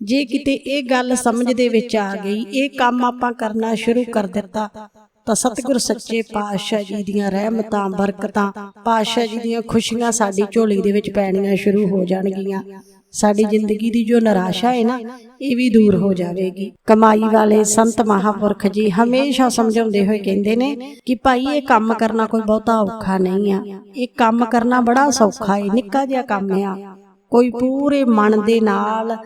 ਜੇ ਕਿਤੇ ਇਹ ਗੱਲ ਸਮਝ ਦੇ ਵਿੱਚ ਆ ਗਈ ਇਹ ਕੰਮ ਆਪਾਂ ਕਰਨਾ ਸ਼ੁਰੂ ਕਰ ਦਿੱਤਾ। ਤਾਂ ਸਤਿਗੁਰ ਸੱਚੇ ਪਾਤਸ਼ਾਹ ਜੀ ਦੀਆਂ ਰਹਿਮਤਾਂ ਬਰਕਤਾਂ ਪਾਤਸ਼ਾਹ ਜੀ ਦੀਆਂ ਖੁਸ਼ੀਆਂ ਸਾਡੀ ਝੋਲੀ ਦੇ ਵਿੱਚ ਪੈਣੀਆਂ ਸ਼ੁਰੂ ਹੋ ਜਾਣਗੀਆਂ। ਸਾਡੀ ਜ਼ਿੰਦਗੀ ਦੀ ਜੋ ਨਿਰਾਸ਼ਾ ਹੈ ਨਾ ਇਹ ਵੀ ਦੂਰ ਹੋ ਜਾਵੇਗੀ। ਕਮਾਈ ਵਾਲੇ ਸੰਤ ਮਹਾਪੁਰਖ ਜੀ ਹਮੇਸ਼ਾ ਸਮਝਾਉਂਦੇ ਹੋਏ ਕਹਿੰਦੇ ਨੇ ਕਿ ਭਾਈ ਇਹ ਕੰਮ ਕਰਨਾ ਕੋਈ ਬਹੁਤਾ ਔਖਾ ਨਹੀਂ ਆ। ਇਹ ਕੰਮ ਕਰਨਾ ਬੜਾ ਸੌਖਾ ਹੈ ਨਿੱਕਾ ਜਿਹਾ ਕੰਮ ਆ। ਕੋਈ ਪੂਰੇ ਮਨ ਦੇ ਨਾਲ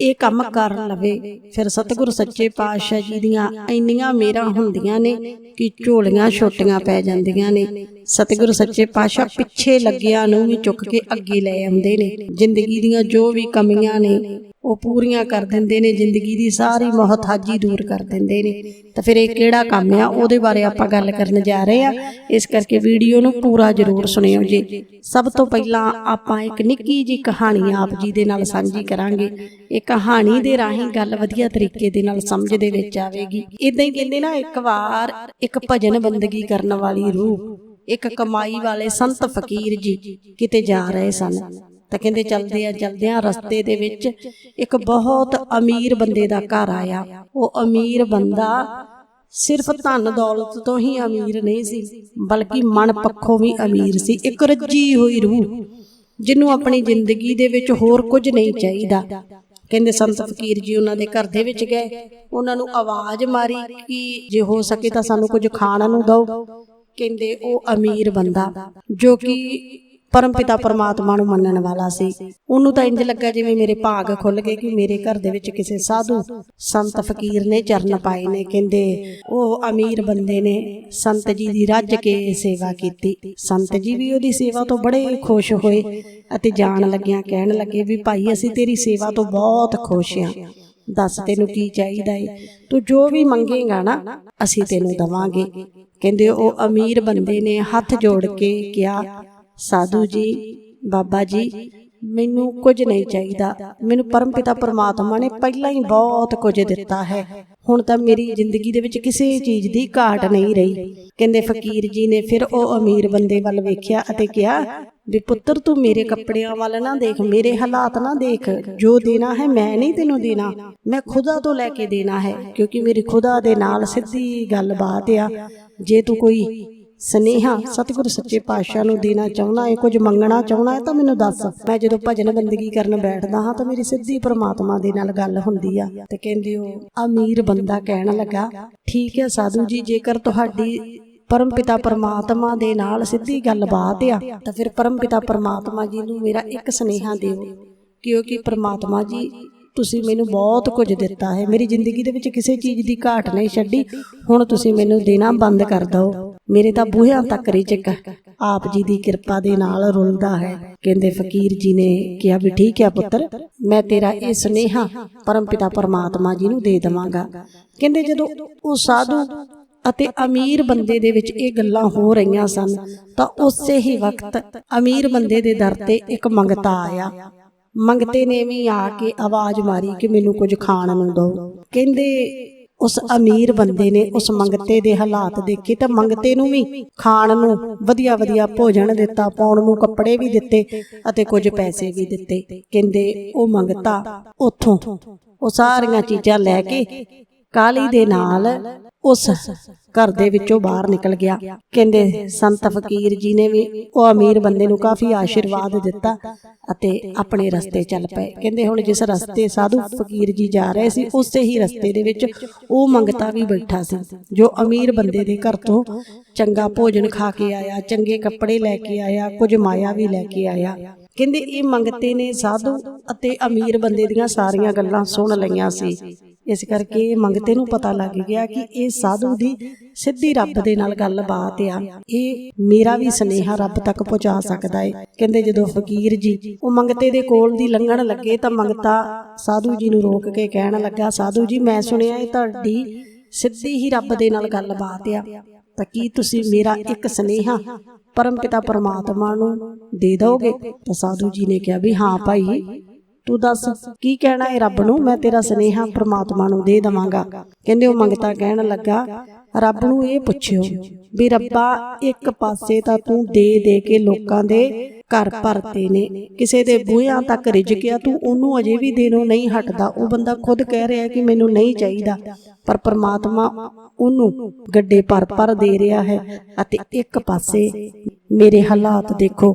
ਇਹ ਕੰਮ ਕਰ ਲਵੇ। ਫਿਰ ਸਤਿਗੁਰ ਸੱਚੇ ਪਾਤਸ਼ਾਹ ਜੀ ਦੀਆਂ ਇੰਨੀਆਂ ਮੇਰਾ ਹੁੰਦੀਆਂ ਨੇ ਕਿ ਝੋਲੀਆਂ ਛੋਟੀਆਂ ਪੈ ਜਾਂਦੀਆਂ ਨੇ। ਸਤਿਗੁਰ ਸੱਚੇ ਪਾਤਸ਼ਾਹ ਪਿੱਛੇ ਲੱਗਿਆਂ ਨੂੰ ਵੀ ਚੁੱਕ ਕੇ ਅੱਗੇ ਲੈ ਆਉਂਦੇ ਨੇ। ਜ਼ਿੰਦਗੀ ਦੀਆਂ ਜੋ ਵੀ ਕਮੀਆਂ ਨੇ ਉਹ ਪੂਰੀਆਂ ਕਰ ਦਿੰਦੇ ਨੇ, ਜ਼ਿੰਦਗੀ ਦੀ ਸਾਰੀ ਮੁਹਤਾਜੀ ਦੂਰ ਕਰ ਦਿੰਦੇ ਨੇ। ਤਾਂ ਫਿਰ ਇਹ ਕਿਹੜਾ ਕੰਮ ਆ? ਉਹਦੇ ਬਾਰੇ ਆਪਾਂ ਗੱਲ ਕਰਨ ਜਾ ਰਹੇ ਆ। ਇਸ ਕਰਕੇ ਵੀਡੀਓ ਨੂੰ ਪੂਰਾ ਜ਼ਰੂਰ ਸੁਣਿਓ ਜੀ। ਸਭ ਤੋਂ ਪਹਿਲਾਂ ਆਪਾਂ ਇੱਕ ਨਿੱਕੀ ਜੀ ਕਹਾਣੀ ਆਪ ਜੀ ਦੇ ਨਾਲ ਸਾਂਝੀ ਕਰਾਂਗੇ। ਇਹ ਕਹਾਣੀ ਦੇ ਰਾਹੀਂ ਗੱਲ ਵਧੀਆ ਤਰੀਕੇ ਦੇ ਨਾਲ ਸਮਝ ਦੇ ਵਿੱਚ ਆਵੇਗੀ। ਇਦਾਂ ਹੀ ਕਹਿੰਦੇ ਨਾ, ਇੱਕ ਵਾਰ ਇੱਕ ਭਜਨ ਬੰਦਗੀ ਕਰਨ ਵਾਲੀ ਰੂਹ, ਇੱਕ ਕਮਾਈ ਵਾਲੇ ਸੰਤ ਫਕੀਰ ਜੀ ਕਿਤੇ ਜਾ ਰਹੇ ਸਨ। ਤਾਂ ਕਹਿੰਦੇ ਚਲਦੇ ਆ ਚਲਦੇ ਆ, ਰਸਤੇ ਦੇ ਵਿੱਚ ਇੱਕ ਬਹੁਤ ਅਮੀਰ ਬੰਦੇ ਦਾ ਘਰ ਆਇਆ। ਉਹ ਅਮੀਰ ਬੰਦਾ ਸਿਰਫ ਧਨ ਦੌਲਤ ਤੋਂ ਹੀ ਅਮੀਰ ਨਹੀਂ ਸੀ, ਬਲਕਿ ਮਨ ਪੱਖੋਂ ਵੀ ਅਮੀਰ ਸੀ। ਇੱਕ ਰੱਜੀ ਹੋਈ ਰੂਹ, ਜਿਹਨੂੰ ਆਪਣੀ ਜ਼ਿੰਦਗੀ ਦੇ ਵਿੱਚ ਹੋਰ ਕੁਝ ਨਹੀਂ ਚਾਹੀਦਾ। ਕਹਿੰਦੇ ਸੰਤ ਫਕੀਰ ਜੀ ਉਹਨਾਂ ਦੇ ਘਰ ਦੇ ਵਿੱਚ ਗਏ। ਉਹਨਾਂ ਨੂੰ ਆਵਾਜ਼ ਮਾਰੀ ਕਿ ਜੇ ਹੋ ਸਕੇ ਤਾਂ ਸਾਨੂੰ ਕੁਝ ਖਾਣ ਨੂੰ ਦਿਓ। ਕਹਿੰਦੇ ਉਹ ਅਮੀਰ ਬੰਦਾ, ਜੋ ਕਿ ਪਰਮ ਪਿਤਾ ਪਰਮਾਤਮਾ ਨੂੰ ਮੰਨਣ ਵਾਲਾ ਸੀ। ਉਹਨੂੰ ਤਾਂ ਇੰਜ ਲੱਗਾ ਜਿਵੇਂ ਮੇਰੇ ਭਾਗ ਖੁੱਲ ਗਏ ਕਿ ਮੇਰੇ ਘਰ ਦੇ ਵਿੱਚ ਕਿਸੇ ਸਾਧੂ ਸੰਤ ਫਕੀਰ ਨੇ ਚਰਨ ਪਾਏ ਨੇ, ਕਹਿੰਦੇ, ਉਹ ਅਮੀਰ ਬੰਦੇ ਨੇ, ਸੰਤ ਜੀ ਦੀ ਰੱਜ ਕੇ ਸੇਵਾ ਕੀਤੀ। ਸੰਤ ਜੀ ਵੀ ਉਹਦੀ ਸੇਵਾ ਤੋਂ ਬੜੇ ਖੁਸ਼ ਹੋਏ ਅਤੇ ਜਾਣ ਲੱਗਿਆਂ, ਕਹਿਣ ਲੱਗੇ ਵੀ ਭਾਈ ਅਸੀਂ ਤੇਰੀ ਸੇਵਾ ਤੋਂ ਬਹੁਤ ਖੁਸ਼ ਹਾਂ ਦੱਸ ਤੈਨੂੰ ਕੀ ਚਾਹੀਦਾ ਏ? ਤੂੰ ਜੋ ਵੀ ਮੰਗੇਗਾ ਨਾ, ਅਸੀਂ ਤੈਨੂੰ ਦਵਾਂਗੇ। ਕਹਿੰਦੇ, ਉਹ ਅਮੀਰ ਬੰਦੇ ਨੇ ਹੱਥ ਜੋੜ ਕੇ ਕਿਹਾ ਸਾਧੂ ਜੀ, ਬਾਬਾ ਜੀ, ਮੈਨੂੰ ਕੁਝ ਨਹੀਂ ਚਾਹੀਦਾ। ਮੈਨੂੰ ਪਰਮਪਿਤਾ ਪਰਮਾਤਮਾ ਨੇ ਪਹਿਲਾਂ ਹੀ ਬਹੁਤ ਕੁਝ ਦਿੱਤਾ ਹੈ। ਹੁਣ ਤਾਂ ਮੇਰੀ ਜ਼ਿੰਦਗੀ ਦੇ ਵਿੱਚ ਕਿਸੇ ਚੀਜ਼ ਦੀ ਘਾਟ ਨਹੀਂ ਰਹੀ। ਕਹਿੰਦੇ ਫਕੀਰ ਜੀ ਨੇ ਫਿਰ ਉਹ ਅਮੀਰ ਬੰਦੇ ਵੱਲ ਵੇਖਿਆ ਅਤੇ ਕਿਹਾ, ਵੀ ਪੁੱਤਰ, ਤੂੰ ਮੇਰੇ ਕੱਪੜਿਆਂ ਵੱਲ ਨਾ ਦੇਖ, ਮੇਰੇ ਹਾਲਾਤ ਨਾ ਦੇਖ। ਜੋ ਦੇਣਾ ਹੈ ਮੈਂ ਨਹੀਂ ਤੈਨੂੰ ਦੇਣਾ। ਮੈਂ ਖੁਦਾ ਤੋਂ ਲੈ ਕੇ ਦੇਣਾ ਹੈ, ਕਿਉਂਕਿ ਮੇਰੀ ਖੁਦਾ ਦੇ ਨਾਲ ਸਿੱਧੀ ਗੱਲਬਾਤ ਆ। ਜੇ ਤੂੰ ਕੋਈ ਸਨੇਹਾ, ਸਤਿਗੁਰ ਸੱਚੇ ਪਾਤਸ਼ਾਹ ਨੂੰ ਦੇਣਾ ਚਾਹੁੰਦਾ ਹੈ, ਕੁਝ ਮੰਗਣਾ ਚਾਹੁੰਦਾ ਹੈ ਤਾਂ ਮੈਨੂੰ ਦੱਸ। ਮੈਂ ਜਦੋਂ ਭਜਨ ਬੰਦਗੀ ਕਰਨ ਬੈਠਦਾ ਹਾਂ ਤਾਂ ਮੇਰੀ ਸਿੱਧੀ ਪ੍ਰਮਾਤਮਾ ਦੇ ਨਾਲ ਗੱਲ ਹੁੰਦੀ ਆ ਤੇ ਕਹਿੰਦੇ ਉਹ ਅਮੀਰ ਬੰਦਾ ਕਹਿਣ ਲੱਗਾ, ਠੀਕ ਹੈ ਸਾਧੂ ਜੀ, ਜੇਕਰ ਤੁਹਾਡੀ ਪਰਮਪਿਤਾ ਪਰਮਾਤਮਾ ਦੇ ਨਾਲ ਸਿੱਧੀ ਗੱਲਬਾਤ ਆ, ਤਾਂ ਫਿਰ ਪਰਮਪਿਤਾ ਪਰਮਾਤਮਾ ਜੀ ਨੂੰ ਮੇਰਾ ਇੱਕ ਸਨੇਹਾ ਦਿਓ, ਕਿਉਂਕਿ ਪਰਮਾਤਮਾ ਜੀ, ਤੁਸੀਂ ਮੈਨੂੰ ਬਹੁਤ ਕੁਝ ਦਿੱਤਾ ਹੈ। ਮੇਰੀ ਜ਼ਿੰਦਗੀ ਦੇ ਵਿੱਚ ਕਿਸੇ ਚੀਜ਼ ਦੀ ਘਾਟ ਨਹੀਂ ਛੱਡੀ, ਹੁਣ ਤੁਸੀਂ ਮੈਨੂੰ ਦੇਣਾ ਬੰਦ ਕਰ ਦਿਓ। ਮੇਰੇ ਤਾਂ ਬੂਹਿਆਂ ਤੱਕ ਰਿਜਕ ਆਪ ਜੀ ਦੀ ਕਿਰਪਾ ਦੇ ਨਾਲ ਰੁਲਦਾ ਹੈ। ਕਹਿੰਦੇ, ਫਕੀਰ ਜੀ ਨੇ ਕਿਹਾ ਵੀ, ਠੀਕ ਹੈ ਪੁੱਤਰ, ਮੈਂ ਤੇਰਾ ਇਹ ਸੁਨੇਹਾ ਪਰਮਪਿਤਾ ਪਰਮਾਤਮਾ ਜੀ ਨੂੰ ਦੇ ਦਵਾਂਗਾ। ਕਹਿੰਦੇ, ਜਦੋਂ ਉਹ ਸਾਧੂ ਅਤੇ ਅਮੀਰ ਬੰਦੇ ਦੇ ਵਿੱਚ ਇਹ ਗੱਲਾਂ ਹੋ ਰਹੀਆਂ ਸਨ, ਤਾਂ ਉਸੇ ਹੀ ਵਕਤ ਅਮੀਰ ਬੰਦੇ ਦੇ ਦਰ ਤੇ ਇੱਕ ਮੰਗਤਾ ਆਇਆ। ਮੰਗਤੇ ਨੇ ਵੀ ਆ ਕੇ ਆਵਾਜ਼ ਮਾਰੀ ਕਿ ਮੈਨੂੰ ਕੁਝ ਖਾਣ ਨੂੰ ਦਿਓ। ਕਹਿੰਦੇ ਉਸ ਅਮੀਰ ਬੰਦੇ ਨੇ ਉਸ ਮੰਗਤੇ ਦੇ ਹਾਲਾਤ ਦੇਖੇ ਤਾਂ ਮੰਗਤੇ ਨੂੰ ਵੀ ਖਾਣ ਨੂੰ ਵਧੀਆ ਵਧੀਆ ਭੋਜਨ ਦਿੱਤਾ ਪਾਉਣ ਨੂੰ ਕੱਪੜੇ ਵੀ ਦਿੱਤੇ ਅਤੇ ਕੁਝ ਪੈਸੇ ਵੀ ਦਿੱਤੇ। ਕਹਿੰਦੇ ਉਹ ਮੰਗਤਾ ਉੱਥੋਂ। ਉਹ ਸਾਰੀਆਂ ਚੀਜ਼ਾਂ ਲੈ ਕੇ ਕਾਲੀ ਦੇ ਨਾਲ ਉਸ ਘਰ ਦੇ ਵਿੱਚੋਂ ਬਾਹਰ ਨਿਕਲ ਗਿਆ। ਕਹਿੰਦੇ, ਸੰਤ ਫਕੀਰ ਜੀ ਨੇ ਵੀ ਉਹ ਅਮੀਰ ਬੰਦੇ ਨੂੰ ਕਾਫੀ ਆਸ਼ੀਰਵਾਦ ਦਿੱਤਾ ਅਤੇ ਆਪਣੇ ਰਸਤੇ ਚੱਲ ਪਏ। ਕਹਿੰਦੇ, ਹੁਣ ਜਿਸ ਰਸਤੇ ਸਾਧੂ ਫਕੀਰ ਜੀ ਜਾ ਰਹੇ ਸੀ, ਉਸੇ ਹੀ ਰਸਤੇ ਦੇ ਵਿੱਚ ਉਹ ਮੰਗਤਾ ਵੀ ਬੈਠਾ ਸੀ, ਜੋ ਅਮੀਰ ਬੰਦੇ ਦੇ ਘਰ ਤੋਂ ਚੰਗਾ ਭੋਜਨ ਖਾ ਕੇ ਆਇਆ, ਚੰਗੇ ਕੱਪੜੇ ਲੈ ਕੇ ਆਇਆ, ਕੁਝ ਮਾਇਆ ਵੀ ਲੈ ਕੇ ਆਇਆ। ਕਹਿੰਦੇ, ਇਹ ਮੰਗਤੇ ਨੇ ਸਾਧੂ ਅਤੇ ਅਮੀਰ ਬੰਦੇ ਦੀਆਂ ਸਾਰੀਆਂ ਗੱਲਾਂ ਸੁਣ ਲਈਆਂ ਸੀ। ਇਸ ਕਰਕੇ ਮੰਗਤੇ ਨੂੰ ਪਤਾ ਲੱਗ ਗਿਆ ਕਿ ਇਹ ਸਾਧੂ ਦੀ ਸਿੱਧੀ ਰੱਬ ਦੇ ਨਾਲ ਗੱਲਬਾਤ ਆ। ਇਹ ਮੇਰਾ ਵੀ ਸਨੇਹਾ ਰੱਬ ਤੱਕ ਪਹੁੰਚਾ ਸਕਦਾ ਏ। ਕਹਿੰਦੇ ਜਦੋਂ ਫਕੀਰ ਜੀ ਉਹ ਮੰਗਤੇ ਦੇ ਕੋਲ ਦੀ ਲੰਘਣ ਲੱਗੇ ਤਾਂ ਮੰਗਤਾ ਸਾਧੂ ਜੀ ਨੂੰ ਰੋਕ ਕੇ ਕਹਿਣ ਲੱਗਾ, ਸਾਧੂ ਜੀ, ਮੈਂ ਸੁਣਿਆ ਇਹ ਤੁਹਾਡੀ ਸਿੱਧੀ ਹੀ ਰੱਬ ਦੇ ਨਾਲ ਗੱਲਬਾਤ ਆ। ਤਾਂ ਕੀ ਤੁਸੀਂ ਮੇਰਾ ਇੱਕ ਸਨੇਹਾ ਪਰਮਪਿਤਾ ਪਰਮਾਤਮਾ ਨੂੰ ਦੇ ਦੋਗੇ ਤਾਂ ਸਾਧੂ ਜੀ ਨੇ ਕਿਹਾ ਵੀ, ਹਾਂ ਭਾਈ ਤੂੰ ਦੱਸ ਕੀ ਕਹਿਣਾ ਹੈ ਰੱਬ ਨੂੰ? ਮੈਂ ਤੇਰਾ ਸਨੇਹਾ ਪ੍ਰਮਾਤਮਾ ਨੂੰ ਦੇ ਦਵਾਂਗਾ। ਕਹਿੰਦੇ ਉਹ ਮੰਗਤਾ ਕਹਿਣ ਲੱਗਾ, ਰੱਬ ਨੂੰ ਇਹ ਪੁੱਛਿਓ ਵੀ ਰੱਬਾ, ਇੱਕ ਪਾਸੇ ਤਾਂ ਤੂੰ ਦੇ ਦੇ ਕੇ ਲੋਕਾਂ ਦੇ ਘਰ ਭਰਤੇ ਨੇ। ਕਿਸੇ ਦੇ ਬੂਹਿਆਂ ਤੱਕ ਰਿਜਕਿਆ ਤੂੰ ਉਹਨੂੰ ਅਜੇ ਵੀ ਦੇਣੋਂ ਨਹੀਂ ਹਟਦਾ। ਉਹ ਬੰਦਾ ਖੁਦ ਕਹਿ ਰਿਹਾ ਕਿ ਮੈਨੂੰ ਨਹੀਂ ਚਾਹੀਦਾ, ਪਰ ਪ੍ਰਮਾਤਮਾ ਉਹਨੂੰ ਗੱਡੇ ਪਰ ਪਰ ਦੇ ਰਿਹਾ ਹੈ ਅਤੇ ਇੱਕ ਪਾਸੇ ਮੇਰੇ ਹਾਲਾਤ ਦੇਖੋ।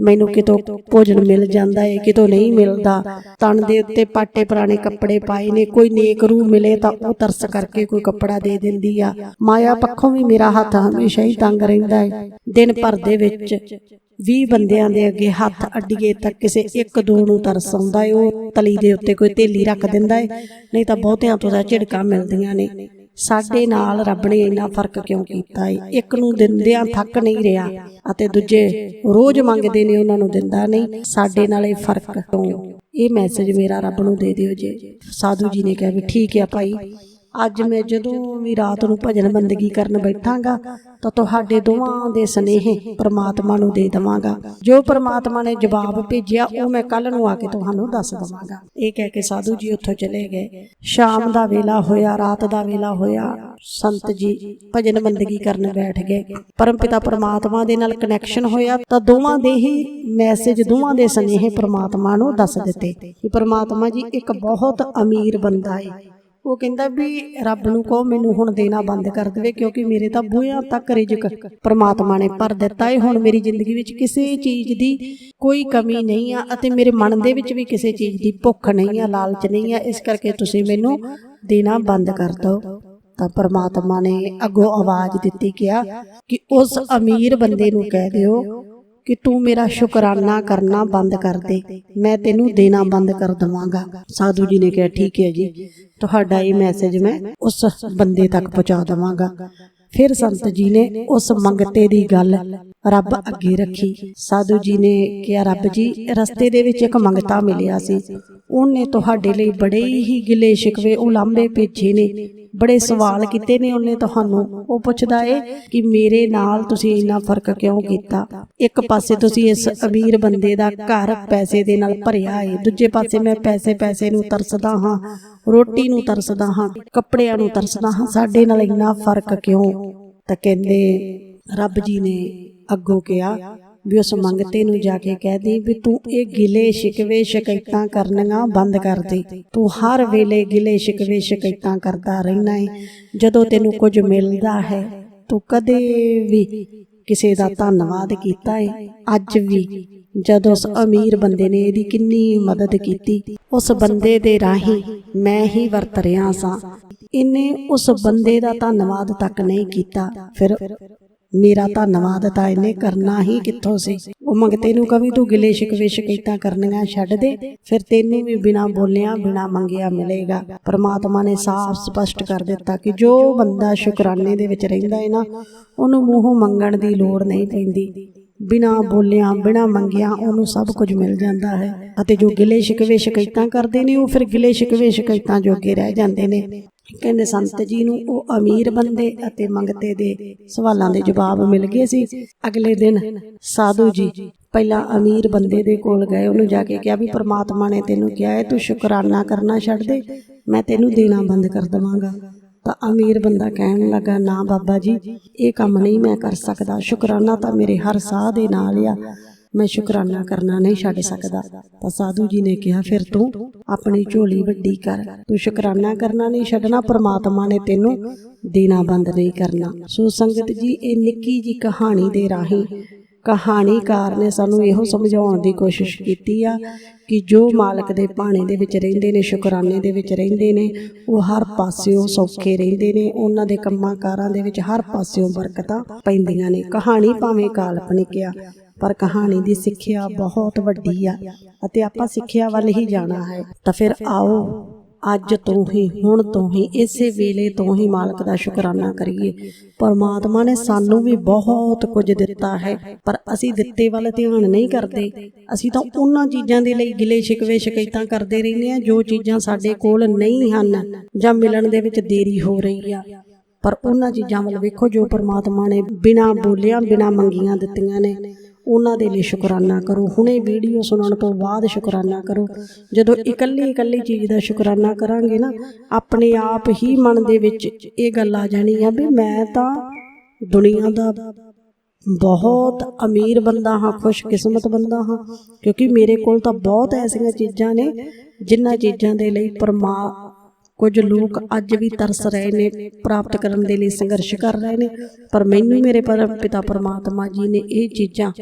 ਮੈਨੂੰ ਕਿਤੋਂ ਭੋਜਨ ਮਿਲ ਜਾਂਦਾ ਹੈ ਕਿਤੋਂ ਨਹੀਂ ਮਿਲਦਾ। ਤਣ ਦੇ ਉੱਤੇ ਪਾਟੇ ਪੁਰਾਣੇ ਕੱਪੜੇ ਪਾਏ ਨੇ, ਕੋਈ ਨੇਕ ਰੂਹ ਮਿਲੇ ਤਾਂ ਉਹ ਤਰਸ ਕਰਕੇ ਕੋਈ ਕੱਪੜਾ ਦੇ ਦਿੰਦੀ ਆ। ਮਾਇਆ ਪੱਖੋਂ ਵੀ ਮੇਰਾ ਹੱਥ ਹਮੇਸ਼ਾ ਹੀ ਤੰਗ ਰਹਿੰਦਾ ਹੈ ਦਿਨ ਭਰ ਦੇ ਵਿੱਚ 20 ਬੰਦਿਆਂ ਦੇ ਅੱਗੇ ਹੱਥ ਅੱਡੀਏ ਤਾਂ ਕਿਸੇ ਇੱਕ ਦੋ ਨੂੰ ਤਰਸ ਆਉਂਦਾ ਏ, ਉਹ ਤਲੀ ਦੇ ਉੱਤੇ ਕੋਈ ਥੇਲੀ ਰੱਖ ਦਿੰਦਾ ਏ, ਨਹੀਂ ਤਾਂ ਬਹੁਤਿਆਂ ਤੋਂ ਤਾਂ ਝਿੜਕਾਂ ਮਿਲਦੀਆਂ ਨੇ। ਸਾਡੇ ਨਾਲ ਰੱਬ ਨੇ ਇੰਨਾ ਫ਼ਰਕ ਕਿਉਂ ਕੀਤਾ ਏ? ਇੱਕ ਨੂੰ ਦਿੰਦਿਆਂ ਥੱਕ ਨਹੀਂ ਰਿਹਾ ਅਤੇ ਦੂਜੇ ਰੋਜ਼ ਮੰਗਦੇ ਨੇ ਉਹਨਾਂ ਨੂੰ ਦਿੰਦਾ ਨਹੀਂ। ਸਾਡੇ ਨਾਲ ਇਹ ਫ਼ਰਕ ਕਿਉਂ? ਇਹ ਮੈਸੇਜ ਮੇਰਾ ਰੱਬ ਨੂੰ ਦੇ ਦਿਓ ਜੇ। ਸਾਧੂ ਜੀ ਨੇ ਕਿਹਾ ਵੀ ਠੀਕ ਹੈ ਭਾਈ। ਅੱਜ ਮੈਂ ਜਦੋਂ ਵੀ ਰਾਤ ਨੂੰ ਭਜਨ ਬੰਦਗੀ ਕਰਨ ਬੈਠਾਂਗਾ, ਤਾਂ ਤੁਹਾਡੇ ਦੋਵਾਂ ਦੇ ਸਨੇਹ ਪ੍ਰਮਾਤਮਾ ਨੂੰ ਦੇ ਦਵਾਂਗਾ। ਜੋ ਪ੍ਰਮਾਤਮਾ ਨੇ ਜਵਾਬ ਭੇਜਿਆ, ਉਹ ਮੈਂ ਕੱਲ ਨੂੰ ਆ ਕੇ ਤੁਹਾਨੂੰ ਦੱਸ ਦਵਾਂਗਾ। ਇਹ ਕਹਿ ਕੇ ਸਾਧੂ ਜੀ ਉੱਥੋਂ ਚਲੇ ਗਏ। ਸ਼ਾਮ ਦਾ ਵੇਲਾ ਹੋਇਆ, ਰਾਤ ਦਾ ਵੇਲਾ ਹੋਇਆ, ਸੰਤ ਜੀ ਭਜਨ ਬੰਦਗੀ ਕਰਨ ਬੈਠ ਗਏ। ਪਰਮਪਿਤਾ ਪ੍ਰਮਾਤਮਾ ਦੇ ਨਾਲ ਕਨੈਕਸ਼ਨ ਹੋਇਆ, ਤਾਂ ਦੋਵਾਂ ਦੇ ਹੀ ਮੈਸੇਜ ਦੋਵਾਂ ਦੇ ਸਨੇਹ ਪ੍ਰਮਾਤਮਾ ਨੂੰ ਦੱਸ ਦਿੱਤੇ ਕਿ ਪ੍ਰਮਾਤਮਾ ਜੀ ਇੱਕ ਬਹੁਤ ਅਮੀਰ ਬੰਦਾ ਹੈ ਉਹ ਕਹਿੰਦਾ ਵੀ ਰੱਬ ਨੂੰ ਕਹੋ, ਮੈਨੂੰ ਹੁਣ ਦੇਣਾ ਬੰਦ ਕਰ ਦੇਵੇ, ਕਿਉਂਕਿ ਮੇਰੇ ਤਾਂ ਬੂਹਿਆਂ ਤੱਕ ਰਿਜਕ ਪ੍ਰਮਾਤਮਾ ਨੇ ਭਰ ਦਿੱਤਾ ਏ। ਹੁਣ ਮੇਰੀ ਜ਼ਿੰਦਗੀ ਵਿੱਚ ਕਿਸੇ ਚੀਜ਼ ਦੀ ਕੋਈ ਕਮੀ ਨਹੀਂ ਆ ਅਤੇ ਮੇਰੇ ਮਨ ਦੇ ਵਿੱਚ ਵੀ ਕਿਸੇ ਚੀਜ਼ ਦੀ ਭੁੱਖ ਨਹੀਂ ਆ, ਲਾਲਚ ਨਹੀਂ ਆ। ਇਸ ਕਰਕੇ ਤੁਸੀਂ ਮੈਨੂੰ ਦੇਣਾ ਬੰਦ ਕਰ ਦਿਓ ਤਾਂ ਪ੍ਰਮਾਤਮਾ ਨੇ ਅੱਗੋਂ ਆਵਾਜ਼ ਦਿੱਤੀ, ਕਿਹਾ ਕਿ ਉਸ ਅਮੀਰ ਬੰਦੇ ਨੂੰ ਕਹਿ ਦਿਓ ਕਿ ਤੂੰ ਮੇਰਾ ਸ਼ੁਕਰਾਨਾ ਕਰਨਾ ਬੰਦ ਕਰ ਦੇ। ਮੈਂ ਤੈਨੂੰ ਦੇਣਾ ਬੰਦ ਕਰ ਦਵਾਂਗਾ। ਸਾਧੂ ਜੀ ਨੇ ਕਿਹਾ ਠੀਕ ਹੈ ਜੀ। ਤੁਹਾਡਾ ਇਹ ਮੈਸੇਜ ਮੈਂ ਉਸ ਬੰਦੇ ਤੱਕ ਪਹੁੰਚਾ ਦਵਾਂਗਾ। ਫਿਰ ਸੰਤ ਜੀ ਨੇ ਉਸ ਮੰਗਤੇ ਦੀ ਗੱਲ ਰੱਬ ਅੱਗੇ ਰੱਖੀ। ਸਾਧੂ ਜੀ ਨੇ ਕਿਹਾ ਰੱਬ ਜੀ ਰਸਤੇ ਦੇ ਵਿੱਚ ਇੱਕ ਮੰਗਤਾ ਮਿਲਿਆ ਸੀ। ਉਹਨੇ ਤੁਹਾਡੇ ਲਈ ਬੜੇ ਹੀ ਗਿਲੇ ਸ਼ਿਕਵੇ ਉਲਾਂਭੇ ਭੇਜੇ ਨੇ। ਬੜੇ ਸਵਾਲ ਕੀਤੇ ਨੇ ਉਹਨੇ ਤੁਹਾਨੂੰ। ਉਹ ਪੁੱਛਦਾ ਏ ਕਿ ਮੇਰੇ ਨਾਲ ਤੁਸੀਂ ਇੰਨਾ ਫ਼ਰਕ ਕਿਉਂ ਕੀਤਾ? ਇੱਕ ਪਾਸੇ ਤੁਸੀਂ ਇਸ ਅਮੀਰ ਬੰਦੇ ਦਾ ਘਰ ਪੈਸੇ ਦੇ ਨਾਲ ਭਰਿਆ ਏ, ਦੂਜੇ ਪਾਸੇ ਮੈਂ ਪੈਸੇ ਪੈਸੇ ਨੂੰ ਤਰਸਦਾ ਹਾਂ, ਰੋਟੀ ਨੂੰ ਤਰਸਦਾ ਹਾਂ, ਕੱਪੜਿਆਂ ਨੂੰ ਤਰਸਦਾ ਹਾਂ, ਸਾਡੇ ਨਾਲ ਇੰਨਾ ਫ਼ਰਕ ਕਿਉਂ? ਤਾਂ ਕਹਿੰਦੇ, ਰੱਬ ਜੀ ਨੇ ਅੱਗੋਂ ਕਿਹਾ ਵੀ ਉਸ ਮੰਗਤੇ ਨੂੰ ਜਾ ਕੇ ਕਹਿ ਦੇ ਵੀ ਤੂੰ ਇਹ ਗਿਲੇ ਸ਼ਿਕਵੇ ਸ਼ਿਕਾਇਤਾਂ ਕਰਨੀਆਂ ਬੰਦ ਕਰ ਦੇ ਤੂੰ ਹਰ ਵੇਲੇ ਗਿਲੇ ਸ਼ਿਕਵੇ ਸ਼ਿਕਾਇਤਾਂ ਕਰਦਾ ਰਹਿਣਾ ਹੈ ਜਦੋਂ ਤੈਨੂੰ ਕੁਝ ਮਿਲਦਾ ਹੈ, ਤੂੰ ਕਦੇ ਵੀ ਕਿਸੇ ਦਾ ਧੰਨਵਾਦ ਕੀਤਾ ਹੈ ਅੱਜ ਵੀ ਜਦੋਂ ਉਸ ਅਮੀਰ ਬੰਦੇ ਨੇ ਇਹਦੀ ਕਿੰਨੀ ਮਦਦ ਕੀਤੀ, ਉਸ ਬੰਦੇ ਦੇ ਰਾਹੀਂ ਮੈਂ ਹੀ ਵਰਤ ਰਿਹਾ ਸਾਂ। ਇਹਨੇ ਉਸ ਬੰਦੇ ਦਾ ਧੰਨਵਾਦ ਤੱਕ ਨਹੀਂ ਕੀਤਾ। ਫਿਰ ਮੇਰਾ ਧੰਨਵਾਦ ਤਾਂ ਇਹਨੇ ਕਰਨਾ ਹੀ ਕਿੱਥੋਂ ਸੀ? ਉਹ ਮੰਗਤੇ ਨੂੰ ਕਵੀ ਤੂੰ ਗਿਲੇ ਸ਼ਿਕਵੇ ਸ਼ਿਕਾਇਤਾਂ ਕਰਨੀਆਂ ਛੱਡ ਦੇ, ਫਿਰ ਤੈਨੂੰ ਵੀ ਬਿਨਾ ਬੋਲਿਆ, ਬਿਨਾ ਮੰਗਿਆ ਮਿਲੇਗਾ। ਪ੍ਰਮਾਤਮਾ ਨੇ ਸਾਫ਼ ਸਪਸ਼ਟ ਕਰ ਦਿੱਤਾ ਕਿ ਜੋ ਬੰਦਾ ਸ਼ੁਕਰਾਨੇ ਦੇ ਵਿੱਚ ਰਹਿੰਦਾ ਹੈ ਨਾ, ਉਹਨੂੰ ਮੂੰਹੋਂ ਮੰਗਣ ਦੀ ਲੋੜ ਨਹੀਂ ਪੈਂਦੀ। ਬਿਨਾ ਬੋਲਿਆਂ, ਬਿਨਾ ਮੰਗਿਆ ਉਹਨੂੰ ਸਭ ਕੁਝ ਮਿਲ ਜਾਂਦਾ ਹੈ। ਅਤੇ ਜੋ ਗਿਲੇ ਸ਼ਿਕਵੇ ਸ਼ਿਕਾਇਤਾਂ ਕਰਦੇ ਨੇ, ਉਹ ਫਿਰ ਗਿਲੇ ਸ਼ਿਕਵੇ ਸ਼ਿਕਾਇਤਾਂ ਜੋਗੇ ਰਹਿ ਜਾਂਦੇ ਨੇ। ਕਹਿੰਦੇ ਸੰਤ ਜੀ ਨੂੰ ਉਹ ਅਮੀਰ ਬੰਦੇ ਅਤੇ ਮੰਗਤੇ ਦੇ ਸਵਾਲਾਂ ਦੇ ਜਵਾਬ ਮਿਲ ਗਏ ਸੀ। ਅਗਲੇ ਦਿਨ ਸਾਧੂ ਜੀ ਪਹਿਲਾਂ ਅਮੀਰ ਬੰਦੇ ਦੇ ਕੋਲ ਗਏ। ਉਹਨੂੰ ਜਾ ਕੇ ਕਿਹਾ ਵੀ, ਪ੍ਰਮਾਤਮਾ ਨੇ ਤੈਨੂੰ ਕਿਹਾ ਹੈ, ਤੂੰ ਸ਼ੁਕਰਾਨਾ ਕਰਨਾ ਛੱਡ ਦੇ। ਮੈਂ ਤੈਨੂੰ ਦੇਣਾ ਬੰਦ ਕਰ ਦਵਾਂਗਾ। ਤਾਂ ਅਮੀਰ ਬੰਦਾ ਕਹਿਣ ਲੱਗਾ, ਨਾ ਬਾਬਾ ਜੀ, ਇਹ ਕੰਮ ਨਹੀਂ ਮੈਂ ਕਰ ਸਕਦਾ। ਸ਼ੁਕਰਾਨਾ ਤਾਂ ਮੇਰੇ ਹਰ ਸਾਹ ਦੇ ਨਾਲ ਆ। ਮੈਂ ਸ਼ੁਕਰਾਨਾ ਕਰਨਾ ਨਹੀਂ ਛੱਡ ਸਕਦਾ। ਤਾਂ ਸਾਧੂ ਜੀ ਨੇ ਕਿਹਾ, ਫਿਰ ਤੂੰ ਆਪਣੀ ਝੋਲੀ ਵੱਡੀ ਕਰ। ਤੂੰ ਸ਼ੁਕਰਾਨਾ ਕਰਨਾ ਨਹੀਂ ਛੱਡਣਾ, ਪ੍ਰਮਾਤਮਾ ਨੇ ਤੈਨੂੰ ਦੇਣਾ ਬੰਦ ਨਹੀਂ ਕਰਨਾ। ਸੋ ਸੰਗਤ ਜੀ, ਇਹ ਨਿੱਕੀ ਜੀ ਕਹਾਣੀ ਦੇ ਰਾਹੀਂ ਕਹਾਣੀਕਾਰ ਨੇ ਸਾਨੂੰ ਇਹੋ ਸਮਝਾਉਣ ਦੀ ਕੋਸ਼ਿਸ਼ ਕੀਤੀ ਆ ਕਿ ਜੋ ਮਾਲਕ ਦੇ ਭਾਣੇ ਦੇ ਵਿੱਚ ਰਹਿੰਦੇ ਨੇ, ਸ਼ੁਕਰਾਨੇ ਦੇ ਵਿੱਚ ਰਹਿੰਦੇ ਨੇ, ਉਹ ਹਰ ਪਾਸਿਓਂ ਸੌਖੇ ਰਹਿੰਦੇ ਨੇ। ਉਹਨਾਂ ਦੇ ਕੰਮਾਂ ਕਾਰਾਂ ਦੇ ਵਿੱਚ ਹਰ ਪਾਸਿਓਂ ਬਰਕਤਾਂ ਪੈਂਦੀਆਂ ਨੇ। ਕਹਾਣੀ ਭਾਵੇਂ ਕਾਲਪਨਿਕ ਆ। ਪਰ ਕਹਾਣੀ ਦੀ ਸਿੱਖਿਆ ਬਹੁਤ ਵੱਡੀ ਆ ਅਤੇ ਆਪਾਂ ਸਿੱਖਿਆ ਵੱਲ ਹੀ ਜਾਣਾ ਹੈ। ਤਾਂ ਫਿਰ ਆਓ, ਅੱਜ ਤੋਂ ਹੀ, ਹੁਣ ਤੋਂ ਹੀ, ਇਸੇ ਵੇਲੇ ਤੋਂ ਹੀ ਮਾਲਕ ਦਾ ਸ਼ੁਕਰਾਨਾ ਕਰੀਏ। ਪਰਮਾਤਮਾ ਨੇ ਸਾਨੂੰ ਵੀ ਬਹੁਤ ਕੁਝ ਦਿੱਤਾ ਹੈ, ਪਰ ਅਸੀਂ ਦਿੱਤੇ ਵੱਲ ਧਿਆਨ ਨਹੀਂ ਕਰਦੇ। ਅਸੀਂ ਤਾਂ ਉਹਨਾਂ ਚੀਜ਼ਾਂ ਦੇ ਲਈ ਗਿਲੇ ਸ਼ਿਕਵੇ ਸ਼ਿਕਾਇਤਾਂ ਕਰਦੇ ਰਹਿੰਦੇ ਆ ਜੋ ਚੀਜ਼ਾਂ ਸਾਡੇ ਕੋਲ ਨਹੀਂ ਹਨ ਜਾਂ ਮਿਲਣ ਦੇ ਵਿੱਚ ਦੇਰੀ ਹੋ ਰਹੀ ਆ। ਪਰ ਉਹਨਾਂ ਚੀਜ਼ਾਂ ਵੱਲ ਵੇਖੋ ਜੋ ਪਰਮਾਤਮਾ ਨੇ ਬਿਨਾਂ ਬੋਲਿਆਂ, ਬਿਨਾਂ ਮੰਗੀਆਂ ਦਿੱਤੀਆਂ ਨੇ। ਉਹਨਾਂ ਦੇ ਲਈ ਸ਼ੁਕਰਾਨਾ ਕਰੋ। ਹੁਣੇ ਵੀਡੀਓ ਸੁਣਨ ਤੋਂ ਬਾਅਦ ਸ਼ੁਕਰਾਨਾ ਕਰੋ। ਜਦੋਂ ਇਕੱਲੀ ਇਕੱਲੀ ਚੀਜ਼ ਦਾ ਸ਼ੁਕਰਾਨਾ ਕਰਾਂਗੇ ਨਾ, ਆਪਣੇ ਆਪ ਹੀ ਮਨ ਦੇ ਵਿੱਚ ਇਹ ਗੱਲ ਆ ਜਾਣੀ ਆ ਵੀ ਮੈਂ ਤਾਂ ਦੁਨੀਆ ਦਾ ਬਹੁਤ ਅਮੀਰ ਬੰਦਾ ਹਾਂ, ਖੁਸ਼ਕਿਸਮਤ ਬੰਦਾ ਹਾਂ, ਕਿਉਂਕਿ ਮੇਰੇ ਕੋਲ ਤਾਂ ਬਹੁਤ ਐਸੀਆਂ ਚੀਜ਼ਾਂ ਨੇ, ਜਿਨ੍ਹਾਂ ਚੀਜ਼ਾਂ ਦੇ ਲਈ ਪਰਮਾ ਕੁਝ ਲੋਕ ਅੱਜ ਵੀ ਤਰਸ ਰਹੇ ਨੇ, ਪ੍ਰਾਪਤ ਕਰਨ ਦੇ ਲਈ ਸੰਘਰਸ਼ ਕਰ ਰਹੇ ਨੇ। ਪਰ ਮੈਨੂੰ ਮੇਰੇ ਪਰਮ ਪਿਤਾ ਪਰਮਾਤਮਾ ਜੀ ਨੇ ਇਹ ਚੀਜ਼ਾਂ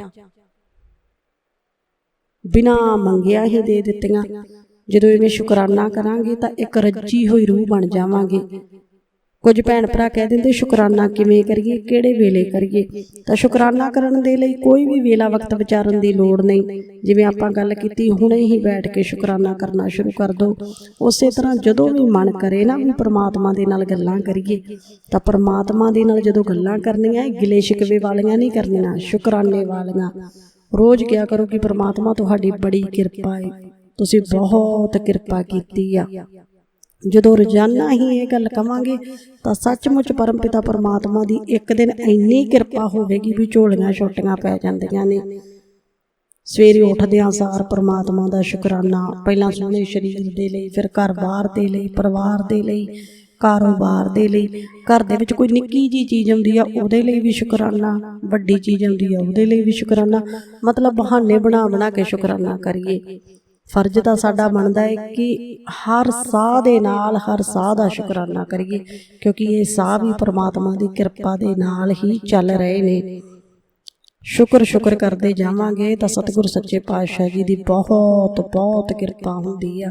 ਬਿਨਾ ਮੰਗਿਆ ਹੀ ਦੇ ਦਿੱਤੀਆਂ। ਜਦੋਂ ਇਵੇਂ ਸ਼ੁਕਰਾਨਾ ਕਰਾਂਗੇ ਤਾਂ ਇੱਕ ਰੱਜੀ ਹੋਈ ਰੂਹ ਬਣ ਜਾਵਾਂਗੇ। ਕੁਝ ਭੈਣ ਭਰਾ ਕਹਿ ਦਿੰਦੇ, ਸ਼ੁਕਰਾਨਾ ਕਿਵੇਂ ਕਰੀਏ, ਕਿਹੜੇ ਵੇਲੇ ਕਰੀਏ? ਤਾਂ ਸ਼ੁਕਰਾਨਾ ਕਰਨ ਦੇ ਲਈ ਕੋਈ ਵੀ ਵੇਲਾ ਵਕਤ ਵਿਚਾਰਨ ਦੀ ਲੋੜ ਨਹੀਂ। ਜਿਵੇਂ ਆਪਾਂ ਗੱਲ ਕੀਤੀ, ਹੁਣੇ ਹੀ ਬੈਠ ਕੇ ਸ਼ੁਕਰਾਨਾ ਕਰਨਾ ਸ਼ੁਰੂ ਕਰ ਦੋ। ਉਸੇ ਤਰ੍ਹਾਂ ਜਦੋਂ ਵੀ ਮਨ ਕਰੇ ਨਾ ਵੀ ਪ੍ਰਮਾਤਮਾ ਦੇ ਨਾਲ ਗੱਲਾਂ ਕਰੀਏ, ਤਾਂ ਪ੍ਰਮਾਤਮਾ ਦੇ ਨਾਲ ਜਦੋਂ ਗੱਲਾਂ ਕਰਨੀਆਂ ਗਿਲੇ ਸ਼ਿਕਵੇ ਵਾਲੀਆਂ ਨਹੀਂ ਕਰਨੀਆਂ, ਸ਼ੁਕਰਾਨੇ ਵਾਲੀਆਂ। ਰੋਜ਼ ਕਿਹਾ ਕਰੋ ਕਿ ਪ੍ਰਮਾਤਮਾ ਤੁਹਾਡੀ ਬੜੀ ਕਿਰਪਾ ਹੈ ਤੁਸੀਂ ਬਹੁਤ ਕਿਰਪਾ ਕੀਤੀ ਆ। ਜਦੋਂ ਰੋਜ਼ਾਨਾ ਹੀ ਇਹ ਗੱਲ ਕਵਾਂਗੇ ਤਾਂ ਸੱਚਮੁੱਚ ਪਰਮਪਿਤਾ ਪਰਮਾਤਮਾ ਦੀ ਇੱਕ ਦਿਨ ਇੰਨੀ ਕਿਰਪਾ ਹੋਵੇਗੀ ਵੀ ਝੋਲੀਆਂ ਛੋਟੀਆਂ ਪੈ ਜਾਂਦੀਆਂ ਨੇ। ਸਵੇਰੇ ਉੱਠਦਿਆਂ ਸਾਰ ਪਰਮਾਤਮਾ ਦਾ ਸ਼ੁਕਰਾਨਾ। ਪਹਿਲਾਂ ਸੋਹਣੇ ਸਰੀਰ ਦੇ ਲਈ, ਫਿਰ ਘਰ-ਬਾਰ ਦੇ ਲਈ, ਪਰਿਵਾਰ ਦੇ ਲਈ ਕਾਰੋਬਾਰ ਦੇ ਲਈ। ਘਰ ਦੇ ਵਿੱਚ ਕੋਈ ਨਿੱਕੀ ਜੀ ਚੀਜ਼ ਆਉਂਦੀ ਆ, ਉਹਦੇ ਲਈ ਵੀ ਸ਼ੁਕਰਾਨਾ। ਵੱਡੀ ਚੀਜ਼ ਆਉਂਦੀ ਆ, ਉਹਦੇ ਲਈ ਵੀ ਸ਼ੁਕਰਾਨਾ। ਮਤਲਬ ਬਹਾਨੇ ਬਣਾ ਬਣਾ ਕੇ ਸ਼ੁਕਰਾਨਾ ਕਰੀਏ। ਫਰਜ਼ ਤਾਂ ਸਾਡਾ ਬਣਦਾ ਹੈ ਕਿ ਹਰ ਸਾਹ ਦੇ ਨਾਲ ਹਰ ਸਾਹ ਦਾ ਸ਼ੁਕਰਾਨਾ ਕਰੀਏ, ਕਿਉਂਕਿ ਇਹ ਸਾਹ ਵੀ ਪ੍ਰਮਾਤਮਾ ਦੀ ਕਿਰਪਾ ਦੇ ਨਾਲ ਹੀ ਚੱਲ ਰਹੇ ਨੇ। ਸ਼ੁਕਰ ਸ਼ੁਕਰ ਕਰਦੇ ਜਾਵਾਂਗੇ ਤਾਂ ਸਤਿਗੁਰ ਸੱਚੇ ਪਾਤਸ਼ਾਹ ਜੀ ਦੀ ਬਹੁਤ ਬਹੁਤ ਕਿਰਪਾ ਹੁੰਦੀ ਆ।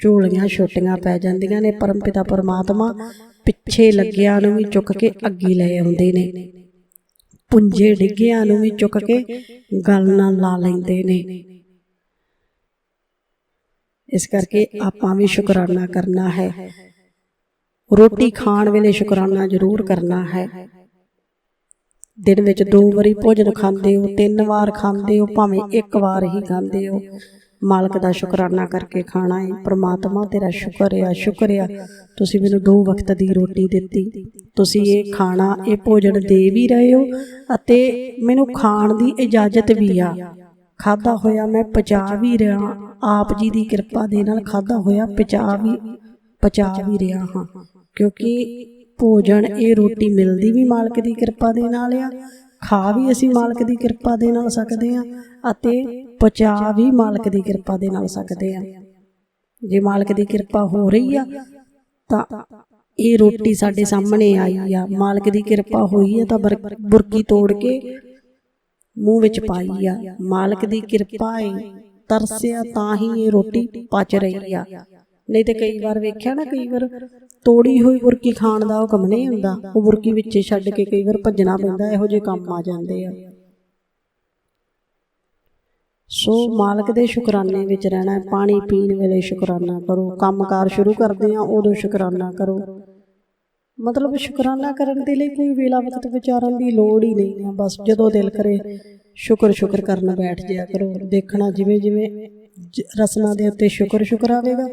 ਝੋਲੀਆਂ ਛੋਟੀਆਂ ਪੈ ਜਾਂਦੀਆਂ ਨੇ, ਪਰਮ ਪਿਤਾ ਪਰਮਾਤਮਾ ਪਿੱਛੇ ਲੱਗਿਆਂ ਨੂੰ ਵੀ ਚੁੱਕ ਕੇ ਅੱਗੇ ਲੈ ਆਉਂਦੇ ਨੇ। ਪੁੰਜੇ ਡਿੱਗਿਆਂ ਨੂੰ ਵੀ ਚੁੱਕ ਕੇ ਗਲ ਨਾਲ ਲਾ ਲੈਂਦੇ ਨੇ। ਇਸ ਕਰਕੇ ਆਪਾਂ ਵੀ ਸ਼ੁਕਰਾਨਾ ਕਰਨਾ ਹੈ। ਰੋਟੀ ਖਾਣ ਵੇਲੇ ਸ਼ੁਕਰਾਨਾ ਜ਼ਰੂਰ ਕਰਨਾ ਹੈ। ਦਿਨ ਵਿੱਚ ਦੋ ਵਾਰੀ ਭੋਜਨ ਖਾਂਦੇ ਹੋ ਤਿੰਨ ਵਾਰ ਖਾਂਦੇ ਹੋ ਭਾਵੇਂ ਇੱਕ ਵਾਰ ਹੀ ਖਾਂਦੇ ਹੋ। ਮਾਲਕ ਦਾ ਸ਼ੁਕਰਾਨਾ ਕਰਕੇ ਖਾਣਾ ਹੈ। ਪ੍ਰਮਾਤਮਾ ਤੇਰਾ ਸ਼ੁਕਰ ਆ ਸ਼ੁਕਰ ਆ ਤੁਸੀਂ ਮੈਨੂੰ ਦੋ ਵਕਤ ਦੀ ਰੋਟੀ ਦਿੱਤੀ। ਤੁਸੀਂ ਇਹ ਖਾਣਾ ਇਹ ਭੋਜਨ ਦੇ ਵੀ ਰਹੇ ਹੋ ਅਤੇ ਮੈਨੂੰ ਖਾਣ ਦੀ ਇਜਾਜ਼ਤ ਵੀ ਆ। ਖਾਦਾ ਹੋਇਆ ਮੈਂ ਪਚਾ ਵੀ ਰਿਹਾ। ਆਪ ਜੀ ਦੀ ਕਿਰਪਾ ਦੇ ਨਾਲ ਖਾਦਾ ਹੋਇਆ, ਪਚਾ ਵੀ ਪਚਾ ਵੀ ਰਿਹਾ ਹਾਂ। ਕਿਉਂਕਿ ਭੋਜਨ ਇਹ ਰੋਟੀ ਮਿਲਦੀ ਵੀ ਮਾਲਕ ਦੀ ਕਿਰਪਾ ਦੇ ਨਾਲ ਆ, ਖਾ ਵੀ ਅਸੀਂ ਮਾਲਕ ਦੀ ਕਿਰਪਾ ਦੇ ਨਾਲ ਸਕਦੇ ਆ ਅਤੇ ਪਚਾ ਵੀ ਮਾਲਕ ਦੀ ਕਿਰਪਾ ਦੇ ਨਾਲ ਸਕਦੇ ਆ। ਜੇ ਮਾਲਕ ਦੀ ਕਿਰਪਾ ਹੋ ਰਹੀ ਆ, ਤਾਂ ਇਹ ਰੋਟੀ ਸਾਡੇ ਸਾਹਮਣੇ ਆਈ ਆ। ਮਾਲਕ ਦੀ ਕਿਰਪਾ ਹੋਈ ਆ ਤਾਂ ਬਰ- ਬੁਰਕੀ ਤੋੜ ਕੇ ਮੂੰਹ ਵਿੱਚ ਪਾਈ ਆ। ਮਾਲਕ ਦੀ ਕਿਰਪਾ ਏ। ਤਰਸਿਆ ਤਾਂ ਹੀ ਇਹ ਰੋਟੀ ਪਚ ਰਹੀ ਆ। ਨਹੀਂ ਤੇ ਕਈ ਵਾਰ ਵੇਖਿਆ ਨਾ ਕਈ ਵਾਰ ਤੋੜੀ ਹੋਈ ਬੁਰਕੀ ਖਾਣ ਦਾ ਹੁਕਮ ਨਹੀਂ ਹੁੰਦਾ। ਉਹ ਬੁਰਕੀ ਵਿੱਚੇ ਛੱਡ ਕੇ ਕਈ ਵਾਰ ਭੱਜਣਾ ਪੈਂਦਾ ਇਹੋ ਜਿਹੇ ਕੰਮ ਆ ਜਾਂਦੇ ਆ। ਸੋ ਮਾਲਕ ਦੇ ਸ਼ੁਕਰਾਨੇ ਵਿੱਚ ਰਹਿਣਾ ਹੈ। ਪਾਣੀ ਪੀਣ ਵੇਲੇ ਸ਼ੁਕਰਾਨਾ ਕਰੋ ਕੰਮਕਾਰ ਸ਼ੁਰੂ ਕਰਦੇ ਆ ਉਦੋਂ ਸ਼ੁਕਰਾਨਾ ਕਰੋ। ਮਤਲਬ ਸ਼ੁਕਰਾਨਾ ਕਰਨ ਦੇ ਲਈ ਕੋਈ ਵੇਲਾ ਵਕਤ ਵਿਚਾਰਨ ਦੀ ਲੋੜ ਹੀ ਨਹੀਂ ਹੈ ਬਸ ਜਦੋਂ ਦਿਲ ਕਰੇ ਸ਼ੁਕਰ ਸ਼ੁਕਰ ਕਰਨ ਬੈਠ ਜਾਇਆ ਕਰੋ। ਦੇਖਣਾ ਜਿਵੇਂ ਜਿਵੇਂ ਰਸਨਾ ਦੇ ਉੱਤੇ ਸ਼ੁਕਰ ਸ਼ੁਕਰ ਆਵੇਗਾ।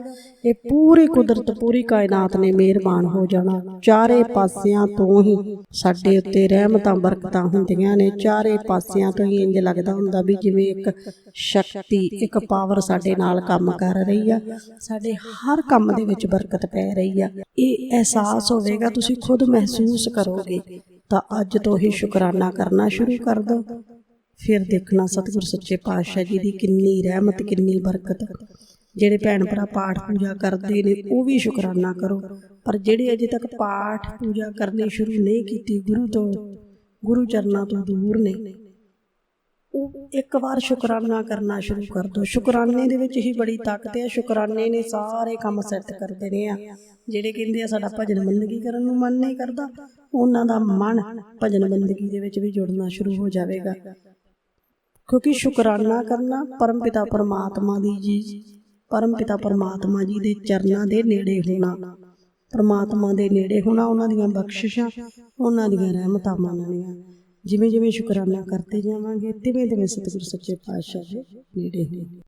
ਇਹ ਪੂਰੀ ਕੁਦਰਤ, ਪੂਰੀ ਕਾਇਨਾਤ ਨੇ ਮਿਹਰਬਾਨ ਹੋ ਜਾਣਾ। ਚਾਰੇ ਪਾਸਿਆਂ ਤੋਂ ਹੀ ਸਾਡੇ ਉੱਤੇ ਰਹਿਮਤਾਂ, ਬਰਕਤਾਂ ਹੁੰਦੀਆਂ ਨੇ। ਚਾਰੇ ਪਾਸਿਆਂ ਤੋਂ ਹੀ ਇੰਜ ਲੱਗਦਾ ਹੁੰਦਾ ਵੀ ਜਿਵੇਂ ਇੱਕ ਸ਼ਕਤੀ, ਇੱਕ ਪਾਵਰ ਸਾਡੇ ਨਾਲ ਕੰਮ ਕਰ ਰਹੀ ਆ। ਸਾਡੇ ਹਰ ਕੰਮ ਦੇ ਵਿੱਚ ਬਰਕਤ ਪੈ ਰਹੀ ਆ। ਇਹ ਅਹਿਸਾਸ ਹੋਵੇਗਾ, ਤੁਸੀਂ ਖੁਦ ਮਹਿਸੂਸ ਕਰੋਗੇ। ਤਾਂ ਅੱਜ ਤੋਂ ਹੀ ਸ਼ੁਕਰਾਨਾ ਕਰਨਾ ਸ਼ੁਰੂ ਕਰ ਦਿਓ। ਫਿਰ ਦੇਖਣਾ ਸਤਿਗੁਰ ਸੱਚੇ ਪਾਤਸ਼ਾਹ ਜੀ ਦੀ ਕਿੰਨੀ ਰਹਿਮਤ, ਕਿੰਨੀ ਬਰਕਤ। ਜਿਹੜੇ ਭੈਣ ਭਰਾ ਪਾਠ ਪੂਜਾ ਕਰਦੇ ਨੇ, ਉਹ ਵੀ ਸ਼ੁਕਰਾਨਾ ਕਰੋ। ਪਰ ਜਿਹੜੇ ਅਜੇ ਤੱਕ ਪਾਠ ਪੂਜਾ ਕਰਨੀ ਸ਼ੁਰੂ ਨਹੀਂ ਕੀਤੀ ਗੁਰੂ ਤੋਂ, ਗੁਰੂ ਚਰਨਾਂ ਤੋਂ ਦੂਰ ਨੇ, ਉਹ ਇੱਕ ਵਾਰ ਸ਼ੁਕਰਾਨਾ ਕਰਨਾ ਸ਼ੁਰੂ ਕਰ ਦਿਓ ਸ਼ੁਕਰਾਨੇ ਦੇ ਵਿੱਚ ਹੀ ਬੜੀ ਤਾਕਤ ਹੈ। ਸ਼ੁਕਰਾਨੇ ਨੇ ਸਾਰੇ ਕੰਮ ਸੈੱਟ ਕਰ ਦੇਣੇ ਆ। ਜਿਹੜੇ ਕਹਿੰਦੇ ਆ, ਸਾਡਾ ਭਜਨ ਬੰਦਗੀ ਕਰਨ ਨੂੰ ਮਨ ਨਹੀਂ ਕਰਦਾ, ਉਹਨਾਂ ਦਾ ਮਨ ਭਜਨ ਬੰਦਗੀ ਦੇ ਵਿੱਚ ਵੀ ਜੁੜਨਾ ਸ਼ੁਰੂ ਹੋ ਜਾਵੇਗਾ। ਕਿਉਂਕਿ ਸ਼ੁਕਰਾਨਾ ਕਰਨਾ ਪਰਮ ਪਿਤਾ ਪਰਮਾਤਮਾ ਦੀ ਜੀ। ਪਰਮ ਪਿਤਾ ਪਰਮਾਤਮਾ ਜੀ ਦੇ ਚਰਨਾਂ ਦੇ ਨੇੜੇ ਹੋਣਾ। ਪਰਮਾਤਮਾ ਦੇ ਨੇੜੇ ਹੋਣਾ, ਉਹਨਾਂ ਦੀਆਂ ਬਖਸ਼ਿਸ਼ਾਂ, ਉਹਨਾਂ ਦੀਆਂ ਰਹਿਮਤਾਂ ਮੰਨਣੀਆਂ। ਜਿਵੇਂ ਜਿਵੇਂ ਸ਼ੁਕਰਾਨਾ ਕਰਦੇ ਜਾਵਾਂਗੇ ਤਿਵੇਂ ਤਿਵੇਂ ਸਤਿਗੁਰ ਸੱਚੇ ਪਾਤਸ਼ਾਹ ਦੇ ਨੇੜੇ ਹੋਣਾ